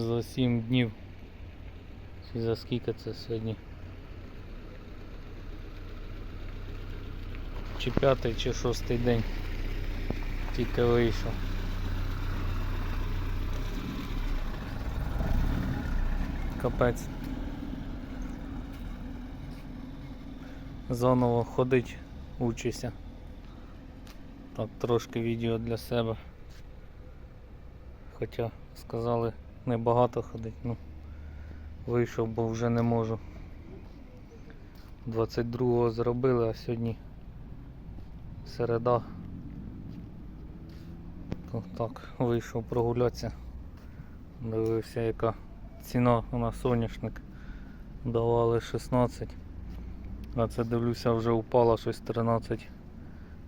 за 7 днів. Чи за скільки це сьогодні? Чи п'ятий, чи шостий день. Тільки вийшов. Капець. Заново ходить, учуся. Так, трошки відео для себе. Хоча сказали небагато ходить, ну вийшов, бо вже не можу. 22-го зробили, а сьогодні середа. То так, вийшов прогулятися. Дивився, яка ціна на соняшник. Давали 16. А це дивлюся вже упала щось 13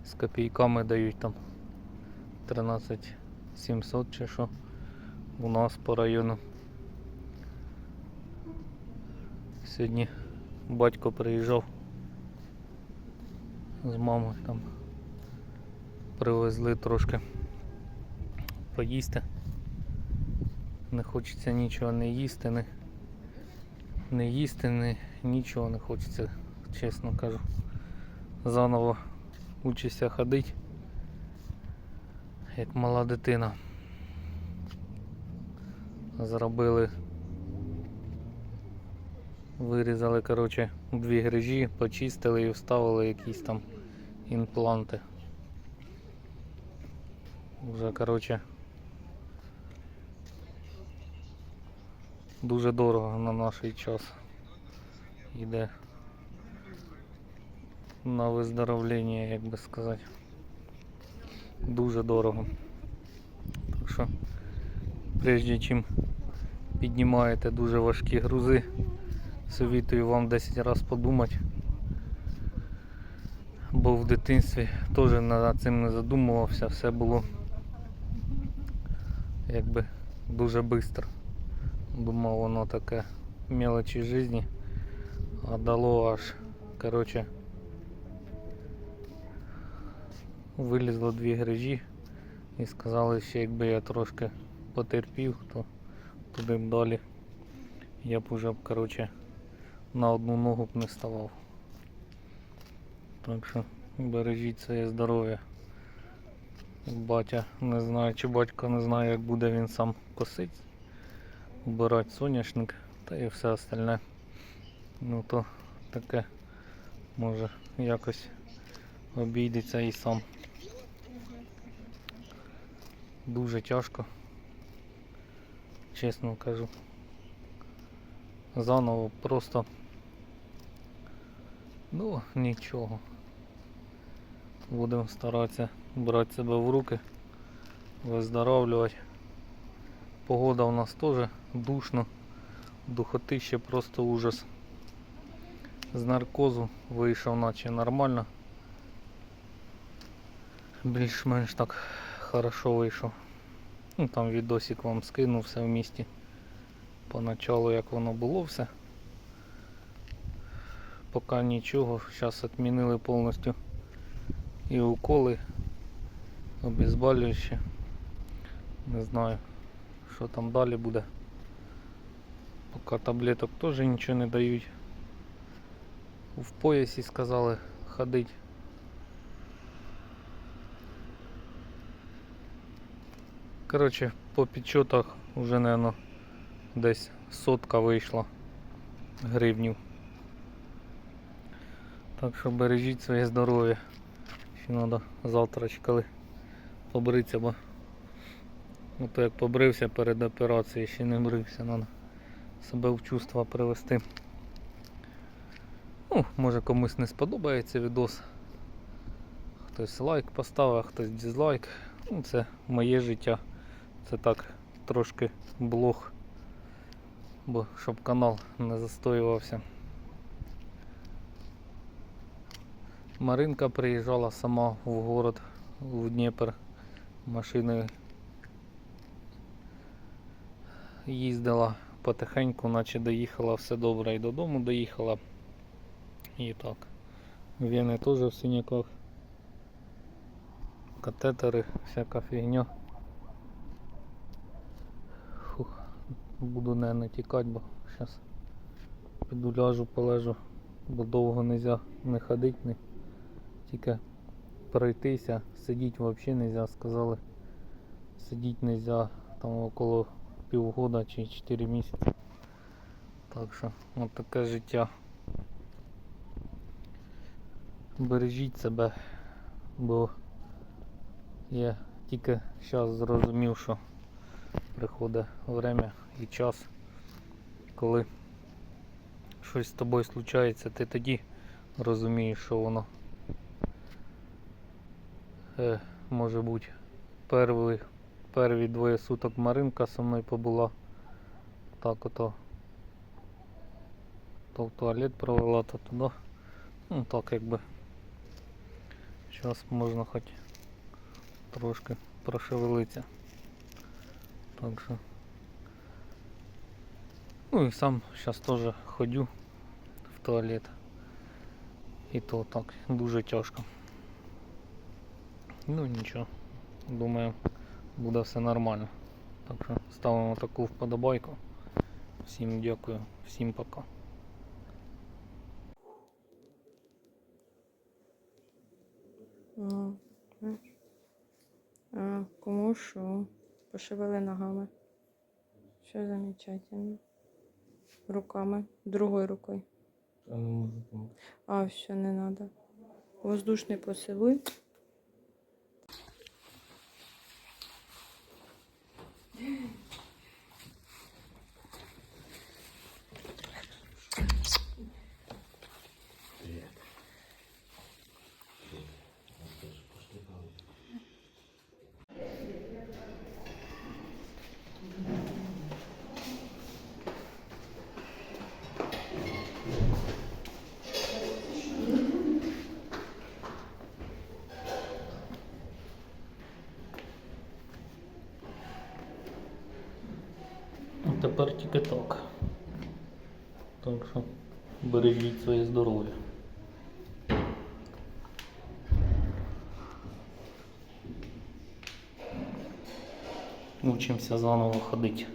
з копійками дають там 13 700 чи що у нас по району. Сьогодні батько приїжджав з мамою там привезли трошки поїсти. Не хочеться нічого не їсти, не, не їсти, не, нічого не хочеться, чесно кажу. Заново учишся ходити, як мала дитина. Зробили, вирізали, коротше, дві грижі, почистили і вставили якісь там імпланти. Вже, коротше, дуже дорого на наш час йде на виздоровлення, як би сказати. Дуже дорого. Так що, прежде чим піднімаєте дуже важкі грузи, совітую вам 10 разів подумати. Бо в дитинстві теж над цим не задумувався, все було якби дуже швидко. Думав воно таке мелочі житті, а дало аж, коротше, вилізло дві грижі і сказали, що якби я трошки потерпів, то туди б далі я б уже б, коротше, на одну ногу б не ставав. Так що бережіть своє здоров'я. Батя не знає, чи батько не знає, як буде він сам косить, убирати соняшник та і все остальне. Ну то таке може якось обійдеться і сам. Дуже тяжко. Чесно кажу. Заново просто ну нічого. Будемо старатися брати себе в руки, виздоравлювати. Погода у нас теж душно, духотище просто ужас. З наркозу вийшов наче нормально. Більш-менш так хорошо вийшов. Ну там відосик вам скинув все в місті. Поначалу як воно було все. Поки нічого, зараз відмінили повністю і уколи, обезболюючі. Не знаю, що там далі буде. Поки таблеток теж нічого не дають. В поясі сказали ходить. Коротше, по підсчетах вже, наверное, десь сотка вийшла гривнів. Так що бережіть своє здоров'я. Ще треба завтра чи коли побритися, бо ну, то як побрився перед операцією, ще не брився, треба себе в чувства привести. Ну, може комусь не сподобається відос. Хтось лайк поставив, а хтось дизлайк. Ну, це моє життя. Це так трошки блог, бо щоб канал не застоювався. Маринка приїжджала сама в город в Дніпр машиною. Їздила потихеньку, наче доїхала все добре і додому доїхала. І так. Вени теж в синяках. Катетери, всяка фігня. Буду не, не тікати, бо зараз піду ляжу, полежу, бо довго не можна не ходити, не тільки пройтися, сидіти взагалі не можна, сказали. Сидіти не можна там около півгода чи 4 місяці. Так що, от таке життя. Бережіть себе, бо я тільки зараз зрозумів, що приходить время і час, коли щось з тобою случається, ти тоді розумієш, що воно е, може бути перві, перві двоє суток Маринка со мною побула. Так ото то в туалет провела, то туди. Ну так якби. Зараз можна хоч трошки прошевелитися. Так що. Ну і сам зараз теж ходю в туалет. І то так, дуже тяжко. Ну нічого. Думаю, буде все нормально. Так що ставимо таку вподобайку. Всім дякую, всім пока. Ну. А, кому що? Пошевели ногами. Все замечательно. Руками. Другою рукою. А, ну. А, все, не надо. Воздушний поцілуй. А тепер тільки так. Так що бережіть своє здоров'я. Учимося заново ходити.